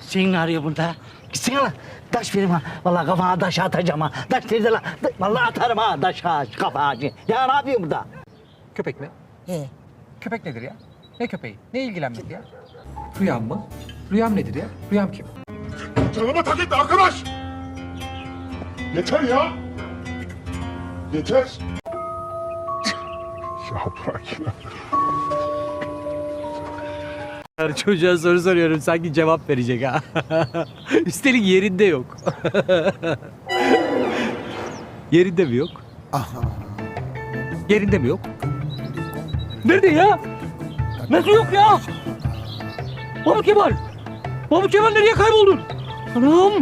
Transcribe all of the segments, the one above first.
Senin arıyor burada? Gitsene lan. Taş verim ha. Vallahi kafana taş atacağım ha. Taş nerede lan? Vallahi atarım ha taş ha kafa ağacı. Ya ne yapıyorsun burada? Köpek mi? He. Köpek nedir ya? Ne köpeği? Ne ilgilenmesi ya? Rüyam mı? Rüyam nedir ya? Rüyam kim? Canıma tak etti arkadaş. Yeter ya. Yeter. ya bırak ya. Çocuğa soru soruyorum sanki cevap verecek ha. Üstelik yerinde yok. yerinde mi yok? Yerinde mi yok? Nerede ya? Nasıl yok ya? Baba Kemal. Baba Kemal nereye kayboldun? Anam.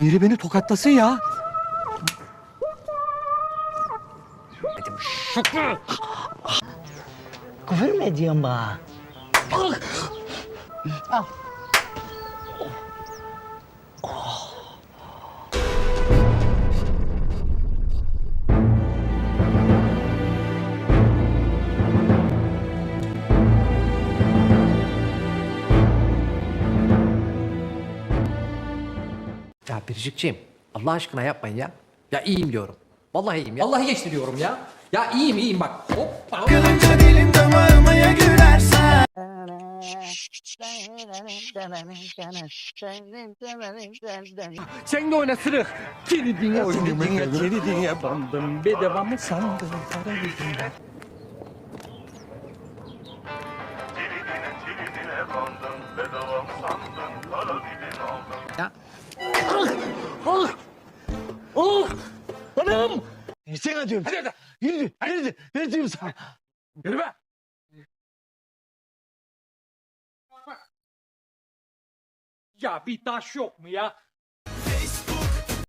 Biri beni tokatlasın ya. Küfür mü ediyorsun bana? Al. Ya Biricikciğim Allah aşkına yapmayın ya. Ya iyiyim diyorum. Vallahi iyiyim ya. Vallahi geçti diyorum ya. Ya iyiyim iyiyim bak. Hoppa. Sen de oyna sırık. Seni dinle, seni dinle, seni dinle. Bandım bedava mı sandın? Para yüzünden. Ya. Ah! Oh! Anam! Sen diyorum. Hadi hadi. Yürü. Yürü. Yürü diyorum sana. Yürü be! Ya bir taş yok mu ya?